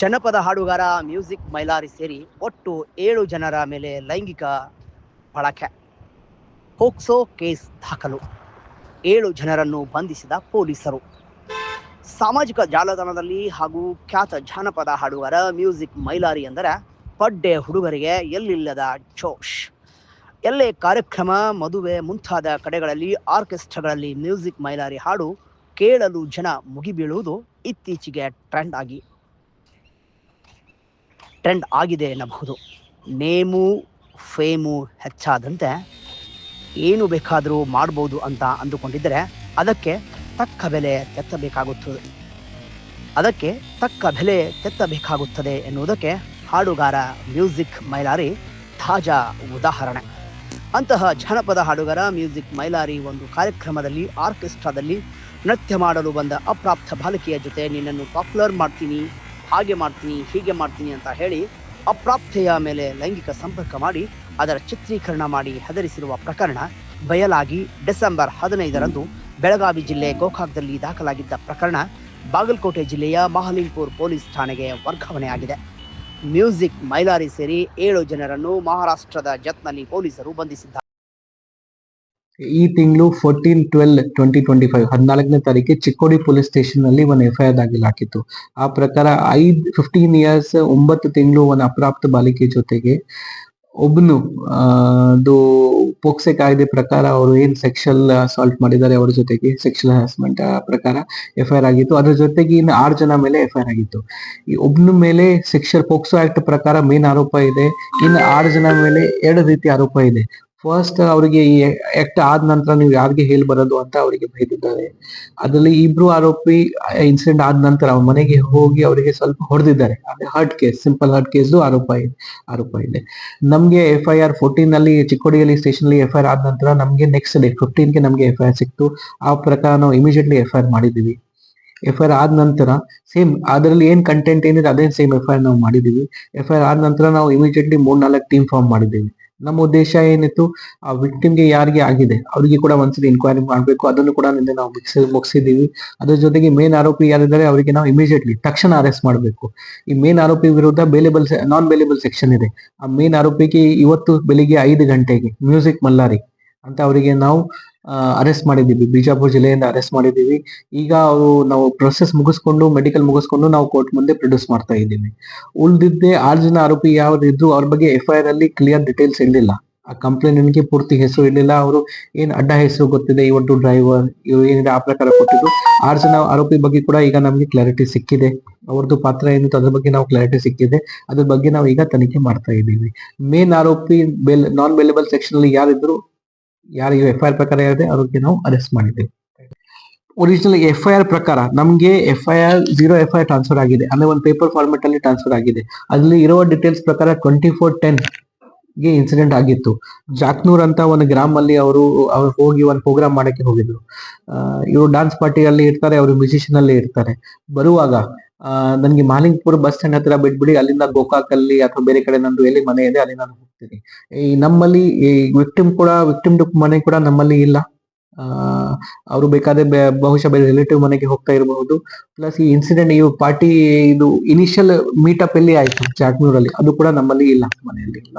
ಜನಪದ ಹಾಡುಗಾರ, ಮ್ಯೂಸಿಕ್ ಮೈಲಾರಿ ಸೇರಿ ಒಟ್ಟು ಏಳು ಜನರ ಮೇಲೆ ಲೈಂಗಿಕ ಬಳಕೆ ಹೋಕ್ಸೋ ಕೇಸ್ ದಾಖಲು. ಏಳು ಜನರನ್ನು ಬಂಧಿಸಿದ ಪೊಲೀಸರು. ಸಾಮಾಜಿಕ ಜಾಲತಾಣದಲ್ಲಿ ಹಾಗೂ ಖ್ಯಾತ ಜಾನಪದ ಹಾಡುಗಾರ, ಮ್ಯೂಸಿಕ್ ಮೈಲಾರಿ ಎಂದರೆ ಪಡ್ಡೆ ಹುಡುಗರಿಗೆ ಎಲ್ಲಿಲ್ಲದ ಜೋಶ್. ಎಲ್ಲೇ ಕಾರ್ಯಕ್ರಮ, ಮದುವೆ ಮುಂತಾದ ಕಡೆಗಳಲ್ಲಿ ಆರ್ಕೆಸ್ಟ್ರಾಗಳಲ್ಲಿ ಮ್ಯೂಸಿಕ್ ಮೈಲಾರಿ ಹಾಡು ಕೇಳಲು ಜನ ಮುಗಿಬೀಳುವುದು ಇತ್ತೀಚೆಗೆ ಟ್ರೆಂಡ್ ಆಗಿ. ಟ್ರೆಂಡ್ ಆಗಿದೆ ಎನ್ನಬಹುದು. ನೇಮು, ಫೇಮು ಹೆಚ್ಚಾದಂತೆ ಏನು ಬೇಕಾದರೂ ಮಾಡ್ಬೋದು ಅಂತ ಅಂದುಕೊಂಡಿದ್ದರೆ ಅದಕ್ಕೆ ತಕ್ಕ ಬೆಲೆ ತೆತ್ತಬೇಕಾಗುತ್ತದೆ ಅದಕ್ಕೆ ತಕ್ಕ ಬೆಲೆ ತೆತ್ತಬೇಕಾಗುತ್ತದೆ ಎನ್ನುವುದಕ್ಕೆ ಹಾಡುಗಾರ ಮ್ಯೂಸಿಕ್ ಮೈಲಾರಿ ತಾಜಾ ಉದಾಹರಣೆ. ಅಂತಹ ಜನಪದ ಹಾಡುಗಾರ, ಮ್ಯೂಸಿಕ್ ಮೈಲಾರಿ ಒಂದು ಕಾರ್ಯಕ್ರಮದಲ್ಲಿ, ಆರ್ಕೆಸ್ಟ್ರಾದಲ್ಲಿ ನೃತ್ಯ ಮಾಡಲು ಬಂದ ಅಪ್ರಾಪ್ತ ಬಾಲಕಿಯ ಜೊತೆ ನಿನ್ನನ್ನು ಪಾಪ್ಯುಲರ್ ಮಾಡ್ತೀನಿ. ಹಾಗೆ ಮಾಡ್ತೀನಿ, ಹೀಗೆ ಮಾಡ್ತೀನಿ ಅಂತ ಹೇಳಿ ಅಪ್ರಾಪ್ತೆಯ ಮೇಲೆ ಲೈಂಗಿಕ ಸಂಪರ್ಕ ಮಾಡಿ ಅದರ ಚಿತ್ರೀಕರಣ ಮಾಡಿ ಹೆದರಿಸಿರುವ ಪ್ರಕರಣ ಬಯಲಾಗಿ ಡಿಸೆಂಬರ್ ಹದಿನೈದರಂದು ಬೆಳಗಾವಿ ಜಿಲ್ಲೆ ಗೋಕಾಕ್ದಲ್ಲಿ ದಾಖಲಾಗಿದ್ದ ಪ್ರಕರಣ ಬಾಗಲಕೋಟೆ ಜಿಲ್ಲೆಯ ಮಹಲಿಂಪುರ್ ಪೊಲೀಸ್ ಠಾಣೆಗೆ ವರ್ಗಾವಣೆಯಾಗಿದೆ. ಮ್ಯೂಸಿಕ್ ಮೈಲಾರಿ ಸೇರಿ ಏಳು ಜನರನ್ನು ಮಹಾರಾಷ್ಟ್ರದ ಜತ್ನಲ್ಲಿ ಪೊಲೀಸರು ಬಂಧಿಸಿದ್ದಾರೆ. ಈ ತಿಂಗಳು fourteen twelve twenty twenty five ಹದಿನಾಲ್ಕನೇ ತಾರೀಕಿಗೆ ಚಿಕ್ಕೋಡಿ ಪೊಲೀಸ್ ಸ್ಟೇಷನ್ನಲ್ಲಿ ಒಂದು ಎಫ್ ಐ ಆರ್ ದಾಖಲಾಗಿತ್ತು ಆ ಪ್ರಕಾರ ಐದ್ ಫಿಫ್ಟೀನ್ ಇಯರ್ಸ್ ಒಂಬತ್ತು ತಿಂಗಳು ಒಂದು ಅಪ್ರಾಪ್ತ ಬಾಲಿಕೆ ಜೊತೆಗೆ ಒಬ್ನು ಆ, ಅದು ಪೋಕ್ಸೆ ಕಾಯ್ದೆ ಪ್ರಕಾರ ಅವರು ಏನ್ ಸೆಕ್ಷಲ್ ಅಸಾಲ್ಟ್ ಮಾಡಿದ್ದಾರೆ ಅವರ ಜೊತೆಗೆ ಸೆಕ್ಷಲ್ ಹರಾಸ್ಮೆಂಟ್ ಪ್ರಕಾರ ಎಫ್ ಐ ಆರ್ ಆಗಿತ್ತು. ಅದ್ರ ಜೊತೆಗೆ ಇನ್ನು ಆರು ಜನ ಮೇಲೆ ಎಫ್ ಐ ಆರ್ ಆಗಿತ್ತು. ಈ ಒಬ್ನ ಮೇಲೆ ಸೆಕ್ಷಲ್ ಪೋಕ್ಸೋ ಆಕ್ಟ್ ಪ್ರಕಾರ ಮೇನ್ ಆರೋಪ ಇದೆ. ಇನ್ನು ಆರು ಜನ ಮೇಲೆ ಎರಡು ರೀತಿ ಆರೋಪ ಇದೆ. ಫಸ್ಟ್ ಅವರಿಗೆ ಈ ಆಕ್ಟ್ ಆದ ನಂತರ ನೀವು ಯಾರಿಗೆ ಹೇಳಿ ಬರೋದು ಅಂತ ಅವರಿಗೆ ಬೈದಿದ್ದಾರೆ. ಅದರಲ್ಲಿ ಇಬ್ರು ಆರೋಪಿ ಇನ್ಸಿಡೆಂಟ್ ಆದ ನಂತರ ಅವ್ರ ಮನೆಗೆ ಹೋಗಿ ಅವರಿಗೆ ಸ್ವಲ್ಪ ಹೊಡೆದಿದ್ದಾರೆ. ಅದೇ hurt case simple hurt case ಆರೋಪ ಇದೆ ಆರೋಪ ಇದೆ. ನಮ್ಗೆ ಎಫ್ ಐ ಆರ್ ಫೋರ್ಟೀನ್ ಅಲ್ಲಿ ಚಿಕ್ಕೋಡಿಯಲ್ಲಿ ಸ್ಟೇಷನ್ ಅಲ್ಲಿ ಎಫ್ ಐ ಆರ್ ಆದ ನಂತರ ನಮ್ಗೆ ನೆಕ್ಸ್ಟ್ ಡೇ ಫಿಫ್ಟೀನ್ಗೆ ನಮ್ಗೆ ಎಫ್ ಐ ಆರ್ ಸಿಕ್ತು. ಆ ಪ್ರಕಾರ ನಾವು ಇಮಿಡಿಯೇಟ್ಲಿ ಎಫ್ ಐ ಆರ್ ಮಾಡಿದೀವಿ ಎಫ್ ಐ ಆರ್ ಆದ ನಂತರ ಸೇಮ್ ಅದರಲ್ಲಿ ಏನ್ ಕಂಟೆಂಟ್ ಏನಿದೆ ಅದೇ ಸೇಮ್ ಎಫ್ ಐ ಆರ್ ನಾವು ಮಾಡಿದೀವಿ ಎಫ್ ಐ ಆರ್ ಆದ ನಂತರ ನಾವು ಇಮಿಡಿಯೇಟ್ಲಿ ಮೂರ್ ನಾಲ್ಕು ಟೀಮ್ ಫಾರ್ಮ್ ಮಾಡಿದ್ದೀವಿ. ನಮ್ಮ ಉದ್ದೇಶ ಏನಿತ್ತು, ಆ ವಿಕ್ಟಿಮ್ಗೆ ಯಾರಿಗೆ ಆಗಿದೆ, ಅವರಿಗೆ ಕೂಡ ಒಂದ್ಸರಿ ಇನ್ಕ್ವೈರಿ ಮಾಡಬೇಕು. ಅದನ್ನು ಕೂಡ ನಿನ್ನೆ ನಾವು ಮುಗಿಸಿ ಮುಗಿಸಿದೀವಿ ಅದ್ರ ಜೊತೆಗೆ ಮೇನ್ ಆರೋಪಿ ಯಾರಿದ್ದಾರೆ, ಅವರಿಗೆ ನಾವು ಇಮಿಡಿಯೇಟ್ಲಿ ತಕ್ಷಣ ಅರೆಸ್ಟ್ ಮಾಡಬೇಕು. ಈ ಮೇನ್ ಆರೋಪಿ ವಿರುದ್ಧ ಬೇಲೆಬಲ್ ನಾನ್ ಬೇಲೆಬಲ್ ಸೆಕ್ಷನ್ ಇದೆ. ಆ ಮೇನ್ ಆರೋಪಿಗೆ ಇವತ್ತು ಬೆಳಿಗ್ಗೆ ಐದು ಗಂಟೆಗೆ ಮ್ಯೂಸಿಕ್ ಮಲ್ಲಾರಿ ಅಂತ ಅವರಿಗೆ ನಾವು ಅರೆಸ್ಟ್ ಮಾಡಿದ್ದೀವಿ. ಬಿಜಾಪುರ ಜಿಲ್ಲೆಯಿಂದ ಅರೆಸ್ಟ್ ಮಾಡಿದ್ದೀವಿ. ಈಗ ಅವರು ನಾವು ಪ್ರೊಸೆಸ್ ಮುಗಿಸ್ಕೊಂಡು ಮೆಡಿಕಲ್ ಮುಗಿಸ್ಕೊಂಡು ನಾವು ಕೋರ್ಟ್ ಮುಂದೆ ಪ್ರೊಡ್ಯೂಸ್ ಮಾಡ್ತಾ ಇದ್ದೀವಿ. ಉಳಿದಿದ್ದೆ ಆರು ಜನ ಆರೋಪಿ ಯಾರು ಇದ್ರು ಅವ್ರ ಬಗ್ಗೆ ಎಫ್ ಐ ಆರ್ ಅಲ್ಲಿ ಕ್ಲಿಯರ್ ಡಿಟೇಲ್ಸ್ ಇರಲಿಲ್ಲ. ಆ ಕಂಪ್ಲೇಂಟ್ಗೆ ಪೂರ್ತಿ ಹೆಸರು ಇರಲಿಲ್ಲ. ಅವರು ಏನು ಅಡ್ಡ ಹೆಸರು ಗೊತ್ತಿದೆ, ಇವತ್ತು ಡ್ರೈವರ್ ಇವರು ಏನಿದೆ, ಆ ಪ್ರಕಾರ ಕೊಟ್ಟಿದ್ರು ಆರು ಜನ ಆರೋಪಿ ಬಗ್ಗೆ ಕೂಡ ಈಗ ನಮಗೆ ಕ್ಲಾರಿಟಿ ಸಿಕ್ಕಿದೆ. ಅವ್ರದ್ದು ಪಾತ್ರ ಏನಿತ್ತು ಅದ್ರ ಬಗ್ಗೆ ನಾವು ಕ್ಲಾರಿಟಿ ಸಿಕ್ಕಿದೆ. ಅದ್ರ ಬಗ್ಗೆ ನಾವು ಈಗ ತನಿಖೆ ಮಾಡ್ತಾ ಇದ್ದೀವಿ. ಮೇನ್ ಆರೋಪಿ ಬೆಲ್ ನಾನ್ ಬೆಲೆಬಲ್ ಸೆಕ್ಷನ್ ಅಲ್ಲಿ ಯಾರಿದ್ರು ಯಾರಿಗೆ ಎಫ್ ಐ ಆರ್ ಪ್ರಕಾರ ಇರುತ್ತೆ, ಅವ್ರಿಗೆ ನಾವು ಅರೆಸ್ಟ್ ಮಾಡಿದ್ದೇವೆ ಒರಿಜಿನಲ್ ಎಫ್ ಐ ಆರ್ ಪ್ರಕಾರ ನಮಗೆ F I R zero F I R transfer ಆಗಿದೆ. ಅಂದ್ರೆ ಒಂದು ಪೇಪರ್ ಫಾರ್ಮೆಟ್ ಅಲ್ಲಿ ಟ್ರಾನ್ಸ್ಫರ್ ಆಗಿದೆ. ಅಲ್ಲಿ ಇರುವ ಡೀಟೇಲ್ಸ್ ಪ್ರಕಾರ ಟ್ವೆಂಟಿ ಫೋರ್ ಟೆನ್ಗೆ ಇನ್ಸಿಡೆಂಟ್ ಆಗಿತ್ತು. ಜಾಕ್ನೂರ್ ಅಂತ ಒಂದು ಗ್ರಾಮ್ ಅಲ್ಲಿ ಅವರು, ಅವ್ರು ಹೋಗಿ ಒಂದು ಪ್ರೋಗ್ರಾಮ್ ಮಾಡಕ್ಕೆ ಹೋಗಿದ್ರು. ಇವರು ಡಾನ್ಸ್ ಪಾರ್ಟಿ ಅಲ್ಲಿ ಇರ್ತಾರೆ, ಅವರು ಮ್ಯೂಸಿಷಿಯನ್ ಅಲ್ಲಿ ಇರ್ತಾರೆ. ಬರುವಾಗ ನನ್ಗೆ ಮಾಲಿಂಗ್ಪುರ್ ಬಸ್ ಸ್ಟ್ಯಾಂಡ್ ಹತ್ರ ಬಿಟ್ಬಿಡಿ, ಅಲ್ಲಿಂದ ಗೋಕಾಕ್ ಅಲ್ಲಿ ಅಥವಾ ಬೇರೆ ಕಡೆ ನಂದು ಎಲ್ಲಿ ಮನೆ ಇದೆ, ಅಲ್ಲಿ ನಾನು ಹೋಗ್ತೀನಿ. ಈ ನಮ್ಮಲ್ಲಿ ಈ ವಿಕ್ಟಿಮ್ ಕೂಡ, ವಿಕ್ಟಿಮ್ ಮನೆ ಕೂಡ ನಮ್ಮಲ್ಲಿ ಇಲ್ಲ. ಅವರು ಬೇಕಾದ್ರೆ ಬಹುಶಃ ಬೇರೆ ರಿಲೇಟಿವ್ ಮನೆಗೆ ಹೋಗ್ತಾ ಇರಬಹುದು. ಪ್ಲಸ್ ಈ ಇನ್ಸಿಡೆಂಟ್ ಈ ಪಾರ್ಟಿ ಇದು ಇನಿಷಿಯಲ್ ಮೀಟಪ್ ಎಲ್ಲಿ ಆಯ್ತು ಜಾಕ್ನೂರಲ್ಲಿ ಅದು ಕೂಡ ನಮ್ಮಲ್ಲಿ ಇಲ್ಲ, ಮನೆಯಲ್ಲಿ ಇಲ್ಲ.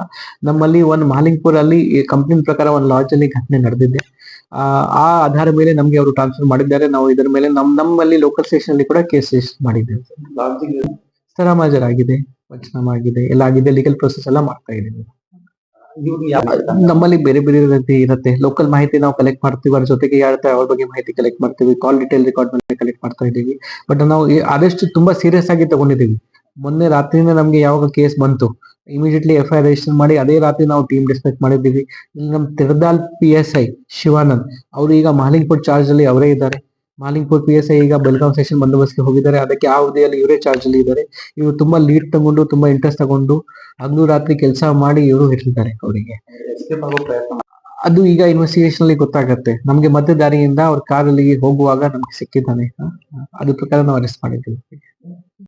ನಮ್ಮಲ್ಲಿ ಒಂದು ಮಾಲಿಂಗ್ಪುರ್ ಅಲ್ಲಿ ಕಂಪ್ನಿ ಪ್ರಕಾರ ಒಂದು ಲಾಡ್ಜ್ ಅಲ್ಲಿ ಘಟನೆ ನಡೆದಿದೆ. ಆ ಆಧಾರ ಮೇಲೆ ನಮ್ಗೆ ಅವರು ಟ್ರಾನ್ಸ್ಫರ್ ಮಾಡಿದ್ದಾರೆ. ನಾವು ಇದರ ಮೇಲೆ ನಮ್, ನಮ್ಮಲ್ಲಿ ಲೋಕಲ್ ಸ್ಟೇಷನ್ ಅಲ್ಲಿ ಕೂಡ ಕೇಸ್ ರಿಜಿಸ್ಟರ್ ಮಾಡಿದ್ದೇವೆ ಸ್ಥಳಮಾಜರ್ ಆಗಿದೆ ಪಂಚನಾಮ ಆಗಿದೆ ಎಲ್ಲ ಆಗಿದೆ ಲೀಗಲ್ ಪ್ರೊಸೆಸ್ ಎಲ್ಲ ಮಾಡ್ತಾ ಇದ್ದೀವಿ. ನಮ್ಮಲ್ಲಿ ಬೇರೆ ಬೇರೆ ರೀತಿ ಇರುತ್ತೆ. ಲೋಕಲ್ ಮಾಹಿತಿ ನಾವು ಕಲೆಕ್ಟ್ ಮಾಡ್ತೀವಿ. ಅವ್ರ ಜೊತೆಗೆ ಯಾರ ಅವ್ರ ಬಗ್ಗೆ ಮಾಹಿತಿ ಕಲೆಕ್ಟ್ ಮಾಡ್ತೀವಿ. ಕಾಲ್ ಡೀಟೇಲ್ ರೆಕಾರ್ಡ್ ಮೇಲೆ ಕಲೆಕ್ಟ್ ಮಾಡ್ತಾ ಇದ್ದೀವಿ. ಬಟ್ ನಾವು ಆದಷ್ಟು ತುಂಬಾ ಸೀರಿಯಸ್ ಆಗಿ ತಗೊಂಡಿದ್ದೀವಿ. ಮೊನ್ನೆ ರಾತ್ರಿನೇ ನಮ್ಗೆ ಯಾವಾಗ ಕೇಸ್ ಬಂತು ಇಮಿಡಿಯೇಟ್ಲಿ ಎಫ್ ಐ ರಿಜಿಸ್ಟರ್ ಮಾಡಿ, ಅದೇ ರಾತ್ರಿ ನಾವು ಟೀಮ್ ಡಿಸ್ಪೆಕ್ಟ್ ಮಾಡಿದ್ದೀವಿ. ಇಲ್ಲಿ ನಮ್ಮ Terdal P S I Shivanand, ಅವರು ಈಗ ಮಾಲಿಂಗ್ಪುರ್ ಚಾರ್ಜ್ ಅಲ್ಲಿ ಅವರೇ ಇದ್ದಾರೆ. ಮಾಲಿಂಗ್ಪುರ್ ಪಿ ಎಸ್ ಐ ಈಗ ಬೆಲ್ಗಾಂ ಸೆಷನ್ ಬಂದೋಬಸ್ತ್ಗೆ ಹೋಗಿದ್ದಾರೆ. ಅದಕ್ಕೆ ಆ ಹುದ್ದೆಯಲ್ಲಿ ಇವರೇ ಚಾರ್ಜ್ ಅಲ್ಲಿ ಇದ್ದಾರೆ. ಇವರು ತುಂಬಾ ಲೀಡ್ ತಗೊಂಡು, ತುಂಬಾ ಇಂಟ್ರೆಸ್ಟ್ ತಗೊಂಡು ಹಗ್ಲು ರಾತ್ರಿ ಕೆಲಸ ಮಾಡಿ ಇವರು ಇಟ್ಟಿದ್ದಾರೆ ಅವರಿಗೆ. ಅದು ಈಗ ಇನ್ವೆಸ್ಟಿಗೇಷನ್ ಅಲ್ಲಿ ಗೊತ್ತಾಗತ್ತೆ. ನಮ್ಗೆ ಮಧ್ಯ ದಾರಿಯಿಂದ ಅವ್ರ ಕಾರಲ್ಲಿ ಹೋಗುವಾಗ ನಮ್ಗೆ ಸಿಕ್ಕಿದ್ದಾನೆ? ಅದ್ರ ಪ್ರಕಾರ ನಾವು ಅರೆಸ್ಟ್ ಮಾಡಿದ್ದೀವಿ.